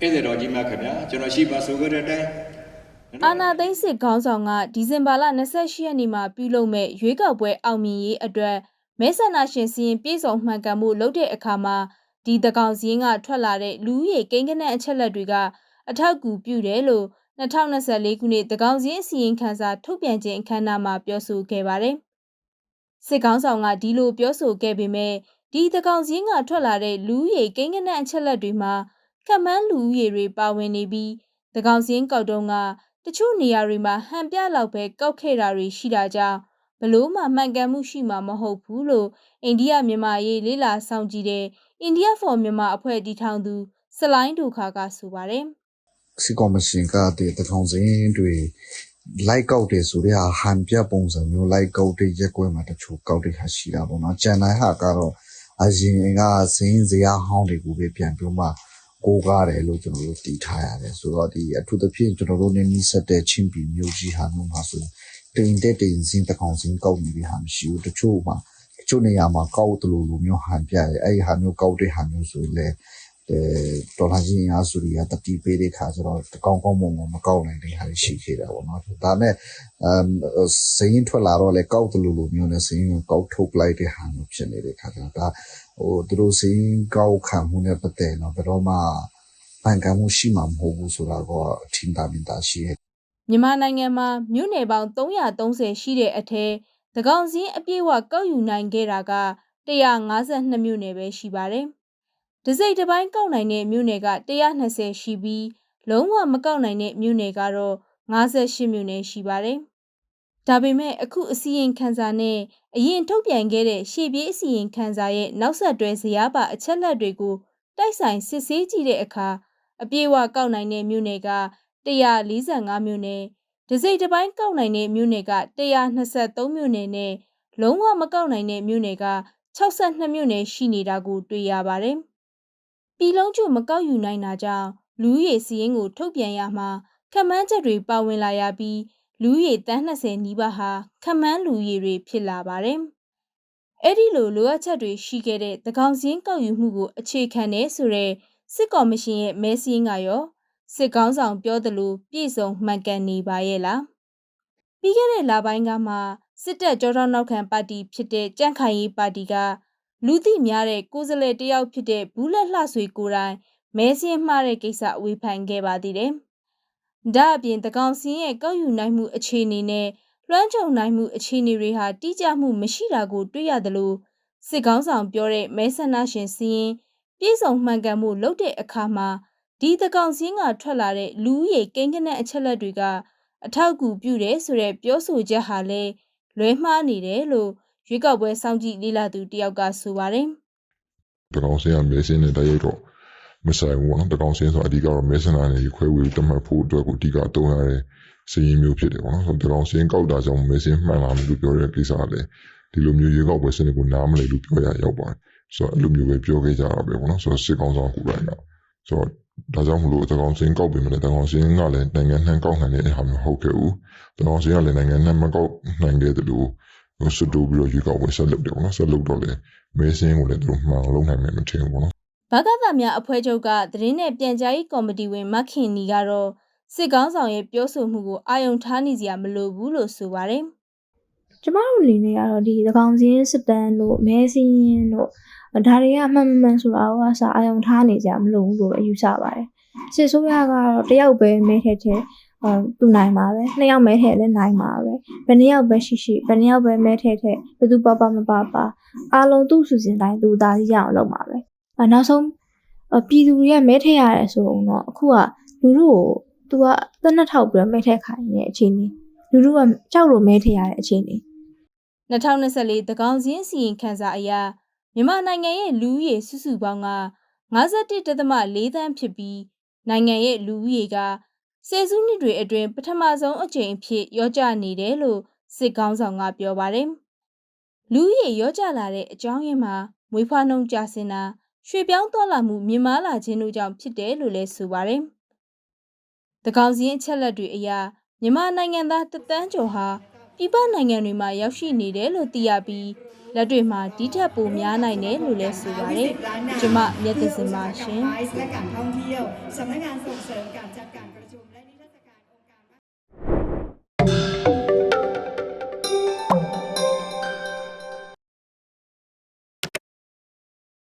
ဧည့်သည်တော်ကြီးများခင်ဗျာကျွန်တော်ရှိပါဆိုကြတဲ့အတိုင်းအာနာသိန်းစစ်ခေါင်းဆောင်ကဒီဇင်ဘာလ28ရက်နေ့မှာပြုလုပ်မဲ့ရွေးကောက်ပွဲအောင်မြင်ရေးအတွက်မဲဆန္ဒရှင်စီရင်ပြည်စုံမှန်ကန်မှုလုပ်တဲ့အခါမှာဒီတကောင်စင်းကထွက်လာတဲ့လူဦးရေကိန်းဂဏန်းအချက်လက်တွေကအထောက်အကူပြုတယ်လို့2024ခုနှစ်တကောင်စင်းစီရင်ခန်းစာထုတ်ပြန်ခြင်းအခမ်းအနားမှာပြောဆိုခဲ့ပါတယ်။စစ်ကောင်ဆောင်ကဒီလိုပြောဆိုခဲ့ပေမဲ့ဒီတကောင်စင်းကထွက်လာတဲ့လူဦးရေကိန်းဂဏန်းအချက်လက်တွေမှာ ကမန်းလူဦးရေတွေပါဝင်နေပြီးတကောင်စင်းကောက်တုံးကတချို့နေရာတွေမှာဟန်ပြလောက်ပဲကောက်ခဲ့တာတွေရှိတာကြောင့်ဘလို့မှမှန်ကန်မှုရှိမှာမဟုတ်ဘူးလို့အိန္ဒိယမြန်မာရေးလေးလာဆောင်ကြည့်တဲ့ India for Myanmar အဖွဲ့တည်ထောင်သူစလိုင်းဒိုခါကဆိုပါတယ်စစ်ကော်မရှင်ကတည်းတထောင်စင်းတွေလိုက်ကောက်တယ်ဆိုတဲ့ဟာဟန်ပြပုံစံမျိုးလိုက်ကောက်တဲ့ရက်ကွက်မှာတချို့ကောက်တဲ့ဟာရှိတာပေါ့နော်။ကြံတိုင်းဟာကတော့အရင်ကစင်းစရာဟောင်းတွေကိုပဲပြန်ပြီးမှ ကိုးကားတယ်လို့ကျွန်တော်တို့တည်ထားရတယ်ဆိုတော့ဒီအထူးသဖြင့်ကျွန်တော်တို့နေနီးစက်တဲ့ချင်းပြည်မျိုးကြီးဟာမျိုးမှာဆိုတင်တဲ့တင်စင်းတကောင်စင်းကောက်နေပြီဟာမရှိဘူးတချို့မှာတချို့နေရာမှာကောက်တယ်လို့လိုမျိုးဟန်ပြရဲအဲ့ဒီဟာမျိုးကောက်တဲ့ဟာမျိုးဆိုရင်လည်းအဲဒေါ်လာကြီးအားစုတွေကတတိပေးတဲ့ခါကျတော့တကောင်းကောင်းမုံမမကောက်နိုင်တဲ့ဟာတွေရှိခဲ့တာပေါ့နော်ဒါနဲ့အမ်စရင်ထွက်လာတော့လေကောက်တယ်လို့လိုမျိုးနဲ့စရင်ကိုကောက်ထုတ်လိုက်တဲ့ဟာမျိုးဖြစ်နေတဲ့ခါကျတော့ဒါ ဟိုသူတို့စရင်ကောက်ခံမှုနဲ့ပတ်သက်တော့ဘယ်တော့မှပန်ကမှုရှိမှာမဟုတ်ဘူးဆိုတာကတော့အထင်သာမြင်သာရှိရဲ့မြန်မာနိုင်ငံမှာမြို့နယ်ပေါင်း330ရှိတဲ့အထက်သကောင်စင်းအပြည့်အဝကောက်ယူနိုင်ခဲ့တာက152မြို့နယ်ပဲရှိပါတယ်။ဒစိမ့်တစ်ပိုင်းကောက်နိုင်တဲ့မြို့နယ်က120ရှိပြီးလုံးဝမကောက်နိုင်တဲ့မြို့နယ်ကတော့58မြို့နယ်ရှိပါတယ်။ ဒါပေမဲ့အခုအစီရင်ခံစာနဲ့အရင်ထုတ်ပြန်ခဲ့တဲ့ရှေ့ပြေးအစီရင်ခံစာရဲ့နောက်ဆက်တွဲဇယားပါအချက်လက်တွေကိုတိုက်ဆိုင်စစ်ဆေးကြည့်တဲ့အခါအပြေးအဝကောက်နိုင်တဲ့မြို့နယ်က145မြို့နယ်ဒစိမ့်တစ်ပိုင်းကောက်နိုင်တဲ့မြို့နယ်က123မြို့နယ်နဲ့လုံးဝမကောက်နိုင်တဲ့မြို့နယ်က62မြို့နယ်ရှိနေတာကိုတွေ့ရပါတယ်။ပြည်လုံးကျွမကောက်ယူနိုင်တာကြောင့်လူဦးရေစီးရင်ကိုထုတ်ပြန်ရမှာခမန်းချက်တွေပါဝင်လာရပြီး လူဦးရေတန်း20နီးပါးဟာခမန်းလူဦးရေတွေဖြစ်လာပါတယ်။အဲ့ဒီလိုလိုအပ်ချက်တွေရှိခဲ့တဲ့တကောင်စင်းကောက်ယူမှုကိုအခြေခံနေဆိုတဲ့စစ်ကော်မရှင်ရဲ့မဲစင်းကရောစစ်ကောင်းဆောင်ပြောသလိုပြည်စုံမှန်ကန်နေပါရဲ့လားပြီးခဲ့တဲ့လပိုင်းကမှစစ်တပ်ကြောထောက်နောက်ခံပါတီဖြစ်တဲ့ကြန့်ခိုင်ရေးပါတီကလူသိများတဲ့ကိုယ်စားလှယ်တယောက်ဖြစ်တဲ့ဘူးလက်လှဆွေကိုယ်တိုင်မဲစင်းမှားတဲ့ကိစ္စဝေဖန်ခဲ့ပါသေးတယ်။ ဒါအပြင်တကောင်စင်းရဲ့ကောက်ယူနိုင်မှုအခြေအနေနဲ့လွှမ်းခြုံနိုင်မှုအခြေအနေတွေဟာတိကျမှုမရှိတာကိုတွေ့ရတယ်လို့စစ်ကောင်းဆောင်ပြောတဲ့မဲဆန္ဒရှင်စင်းပြည်စုံမှန်ကန်မှုလုပ်တဲ့အခါမှာဒီတကောင်စင်းကထွက်လာတဲ့လူဦးရေကိန်းဂဏန်းအချက်လက်တွေကအထောက်အကူပြုတယ်ဆိုတဲ့ပြောဆိုချက်ဟာလည်းလွဲမှားနေတယ်လို့ရွေးကောက်ပွဲစောင့်ကြည့်လေ့လာသူတယောက်ကဆိုပါတယ်တကောင်စင်းကမဲစင်းနဲ့တိုက်ရိုက်တော့ မဆိုင်ဘူးပေါ့နော်တကောင်စင်းဆိုအဓိကတော့မဲစနာနဲ့ခွဲဝေတတ်မှတ်ဖို့အတွက်ကိုအဓိကတုံးရတဲ့စည်ရင်းမျိုးဖြစ်တယ်ပေါ့နော်ဆိုတော့တကောင်စင်းကောက်တာကြောင့်မဲစင်းမှန်လာမယ်လို့ပြောတဲ့ကိစ္စကလည်းဒီလိုမျိုးရေကောက်ပွဲစနစ်ကိုနားမလည်လို့ပြောရရောက်ပါတယ်ဆိုတော့အဲ့လိုမျိုးပဲပြောခဲ့ကြတာပဲပေါ့နော်ဆိုတော့စစ်ကောင်ဆောင်ဟူတိုင်းကဆိုတော့ဒါကြောင့်မလို့တကောင်စင်းကောက်ပြင်မလဲတကောင်စင်းကလည်းနိုင်ငံနှံကောက်နိုင်တဲ့အားမျိုးဟုတ်ခဲ့ဘူးတကောင်စင်းကလည်းနိုင်ငံနှံမကောက်နိုင်တဲ့တူဟိုစတူပြီးတော့ရေကောက်ပွဲဆက်လုပ်တယ်ပေါ့နော်ဆက်လုပ်တော့လေမဲစင်းကိုလည်းသူတို့မှန်လုံးနိုင်မယ်မထင်ဘူးပေါ့နော်။ ဘာသာသားများအဖွဲ့ချုပ်ကသတင်းနဲ့ပြန်ကြားရေးကော်မတီဝင်မခင်နီကတော့စစ်ကောင်းဆောင်ရဲ့ပြောဆိုမှုကိုအာယုံထားနေစရာမလိုဘူးလို့ဆိုပါတယ်ကျမတို့အနေနဲ့ကတော့ဒီသကောင်စင်းစစ်တမ်းတို့မဲစင်းရင်တို့ဒါတွေကအမှန်မှန်ဆိုတာကိုအစားအယုံထားနေကြမလို့ဘူးလို့အယူဆပါတယ်စစ်ဆိုးရကတော့တယောက်ပဲမဲထက်ထက်အဲသူနိုင်မှာပဲနှစ်ယောက်မဲထက်လည်းနိုင်မှာပဲဘယ်နှစ်ယောက်ပဲရှိရှိဘယ်နှစ်ယောက်ပဲမဲထက်ထက်ဘယ်သူပါပါမပါပါအားလုံးသူ့စုစင်တိုင်းသူသားကြီးရအောင်လုပ်မှာပဲ အဲနောက်ဆုံးအပြည်သူတွေကမဲထက်ရတယ်ဆိုတော့အခုကလူတို့ကိုသူကတက်နှစ်ထောက်ပြီးတော့မဲထက်ခိုင်းနေတဲ့အခြေအနေလူတို့ကကြောက်လို့မဲထက်ရတဲ့အခြေအနေ။2024တကောင်စင်းစီရင်ခန်းစာအရမြန်မာနိုင်ငံရဲ့လူဦးရေစုစုပေါင်းက51.4သန်းဖြစ်ပြီးနိုင်ငံရဲ့လူဦးရေကဆယ်စုနှစ်တွေအတွင်းပထမဆုံးအကြိမ်အဖြစ်ရောကျနေတယ်လို့စစ်ကောင်းဆောင်ကပြောပါတယ်။လူဦးရေရောကျလာတဲ့အကြောင်းရင်းမှာမွေးဖွားနှုန်းကျဆင်းတာ ရွှေပြောင်းသွားလာမှုမြင့်မားလာခြင်းတို့ကြောင့်ဖြစ်တယ်လို့လည်းဆိုပါတယ်။တကောင်စင်းအချက်လက်တွေအရမြန်မာနိုင်ငံသားတသန်းကျော်ဟာပြည်ပနိုင်ငံတွေမှာရောက်ရှိနေတယ်လို့သိရပြီးလက်တွေ့မှာဒီထက်ပိုများနိုင်တယ်လို့လည်းဆိုပါတယ်။ကျမမျက်သစင်ပါရှင်။